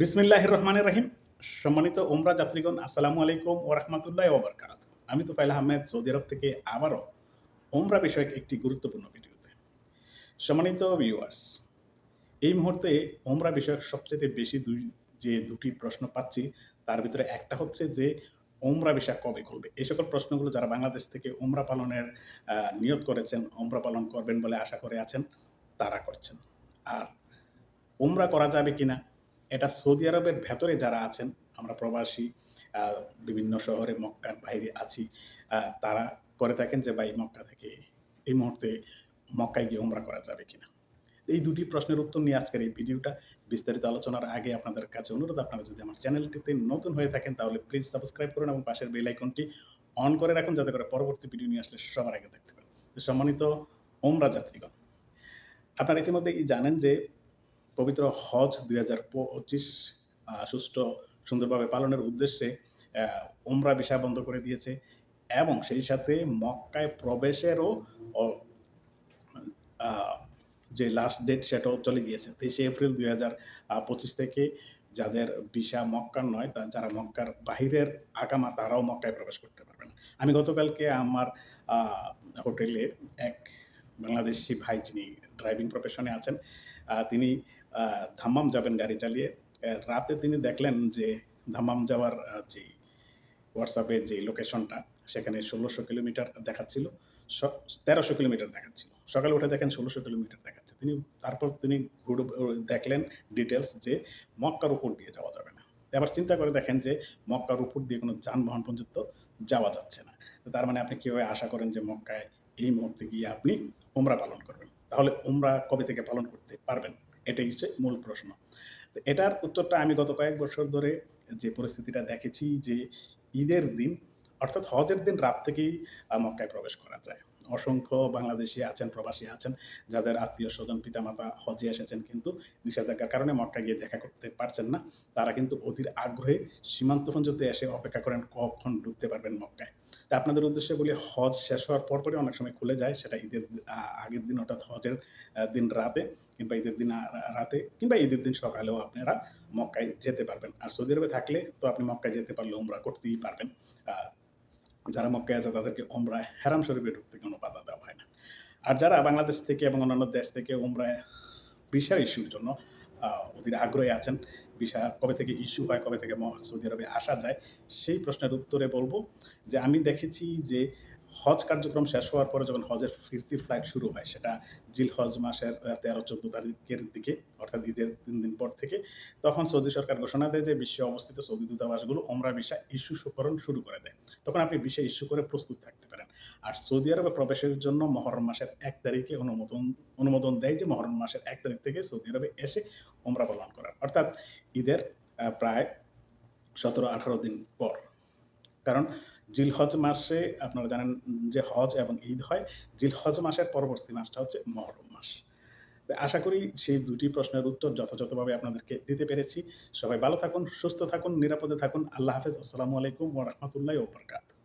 বিসমিল্লাহির রহমানির রহিম সম্মানিত ওমরা যাত্রীগণ, আসসালামু আলাইকুম ও রহমতুল্লাহ ওবরকাত আমি তোফাইল আহমেদ, সৌদি আরব থেকে আবারও ওমরা বিষয়ক একটি গুরুত্বপূর্ণ ভিডিওতে। সম্মানিত ভিউয়ার্স এই মুহূর্তে ওমরা বিষয়ক সবচেয়ে বেশি দুই, যে দুটি প্রশ্ন পাচ্ছি, তার ভিতরে একটা হচ্ছে যে ওমরা বিষয় কবে খুলবে এই সকল প্রশ্নগুলো যারা বাংলাদেশ থেকে ওমরা পালনের নিয়োগ করেছেন ওমরা পালন করবেন বলে আশা করে আছেন, তারা করছেন। আর ওমরা করা যাবে কিনা এটা সৌদি আরবের ভেতরে যারা আছেন, আমরা প্রবাসী বিভিন্ন শহরে মক্কার বাইরে আছি তারা করে থাকেন যে ভাই মক্কা থেকে এই মুহূর্তে মক্কায় গিয়ে ওমরা করা যাবে কিনা। এই দুটি প্রশ্নের উত্তর নিয়ে আজকের এই ভিডিওটা। বিস্তারিত আলোচনার আগে আপনাদের কাছে অনুরোধ, আপনারা যদি আমার চ্যানেলটিতে নতুন হয়ে থাকেন তাহলে প্লিজ সাবস্ক্রাইব করুন এবং পাশের বেল আইকনটি অন করে রাখুন যাতে করে পরবর্তী ভিডিও নিয়ে আসলে সবার আগে দেখতে পারেন সম্মানিত ওমরা যাত্রীগণ, আপনারা ইতিমধ্যেই জানেন যে পবিত্র হজ দুই হাজার পঁচিশ সুষ্ঠু সুন্দরভাবে পালনের উদ্দেশ্যে উমরা ভিসা বন্ধ করে দিয়েছে এবং সেই সাথে মক্কায় প্রবেশেরও যে লাস্ট ডেট সেটাও চলে গিয়েছে। তেইশে এপ্রিল দুই হাজার পঁচিশ থেকে যাদের ভিসা মক্কার নয়, তা যারা মক্কার বাহিরের আকামা তারাও মক্কায় প্রবেশ করতে পারবে না আমি গতকালকে আমার হোটেলে এক বাংলাদেশি ভাই যিনি ড্রাইভিং প্রফেশনে আছেন তিনি ধাম্মাম যাবেন গাড়ি চালিয়ে রাতে তিনি দেখলেন যে ধাম্মাম যাওয়ার যে হোয়াটসঅ্যাপে যে লোকেশনটা সেখানে ষোলোশো কিলোমিটার দেখাচ্ছিল তেরোশো কিলোমিটার দেখাচ্ছিল। সকালে উঠে দেখেন ষোলোশো কিলোমিটার দেখাচ্ছে। তিনি, তারপর তিনি ঘুরে দেখলেন ডিটেলস যে মক্কার উপর দিয়ে যাওয়া যাবে না। এবার চিন্তা করে দেখেন যে মক্কার উপর দিয়ে কোনো যানবাহন পর্যন্ত যাওয়া যাচ্ছে না। তার মানে আপনি কীভাবে আশা করেন যে মক্কায় এই মুহূর্তে গিয়ে আপনি উমরা পালন করবেন? তাহলে উমরা কবে থেকে পালন করতে পারবেন? এটাই হচ্ছে মূল প্রশ্ন। তো এটার উত্তরটা আমি গত কয়েক বছর ধরে যে পরিস্থিতিটা দেখেছি যে ঈদের দিন, অর্থাৎ হজের দিন রাত থেকেই মক্কায় প্রবেশ করা যায়। অসংখ্য বাংলাদেশি আছেন, প্রবাসী আছেন, যাদের আত্মীয় স্বজন, পিতামাতা হজে এসেছেন কিন্তু নিষেধাজ্ঞার কারণে মক্কা গিয়ে দেখা করতে পারছেন না। তারা কিন্তু অধীর আগ্রহে সীমান্ত পর্যন্ত এসে অপেক্ষা করেন কখন ঢুকতে পারবেন মক্কায়। তা আপনাদের উদ্দেশ্যে বলি, হজ শেষ হওয়ার পরপরই অনেক সময় খুলে যায়, সেটা ঈদের আগের দিন অর্থাৎ হজের দিন রাতে কিংবা ঈদের দিন রাতে কিংবা ঈদের দিন সকালেও আপনারা মক্কায় যেতে পারবেন। আর সৌদি আরবে থাকলে তো আপনি মক্কায় যেতে পারলে উমরা করতেই পারবেন। যারা মক্কায় আছে, তাদেরকে ওমরায় হেরাম শরীফে ঢুকতে কোনো বাধা দেওয়া হয় না। আর যারা বাংলাদেশ থেকে এবং অন্যান্য দেশ থেকে ওমরায় ভিসা ইস্যুর জন্য অধীর আগ্রহী আছেন, ভিসা কবে থেকে ইস্যু হয়, কবে থেকে সৌদি আরবে আসা যায়, সেই প্রশ্নের উত্তরে বলব যে, আমি দেখেছি যে হজ কার্যক্রম শেষ হওয়ার পরে যখন হজের ফিরতি ফ্লাইট শুরু হয়, সেটা জিল হজ মাসের তেরো, চোদ্দ তারিখের দিকে, অর্থাৎ ঈদের তিন দিন পর থেকে, তখন সৌদি সরকার ঘোষণা দেয় যে, বিশ্বে অবস্থিত সৌদি দূতাবাসগুলো ওমরা ভিসা ইস্যুকরণ শুরু করে দেয়। তখন আপনি ভিসা ইস্যু করে প্রস্তুত থাকতে পারেন। আর সৌদি আরবে প্রবেশের জন্য মহরম মাসের এক তারিখে অনুমোদন অনুমোদন দেয় যে, মহরম মাসের এক তারিখ থেকে সৌদি আরবে এসে ওমরা পালন করার। অর্থাৎ ঈদের প্রায় সতেরো, আঠারো দিন পর। কারণ জিলহজ মাসে আপনারা জানেন যে হজ এবং ঈদ হয়। জিলহজ মাসের পরবর্তী মাসটা হচ্ছে মহরম মাস। আশা করি সেই দুটি প্রশ্নের উত্তর যথাযথভাবে আপনাদেরকে দিতে পেরেছি। সবাই ভালো থাকুন, সুস্থ থাকুন, নিরাপদে থাকুন। আল্লাহ হাফেজ। আসসালামু আলাইকুম ওরহমতুল্লাহ ওবরকাত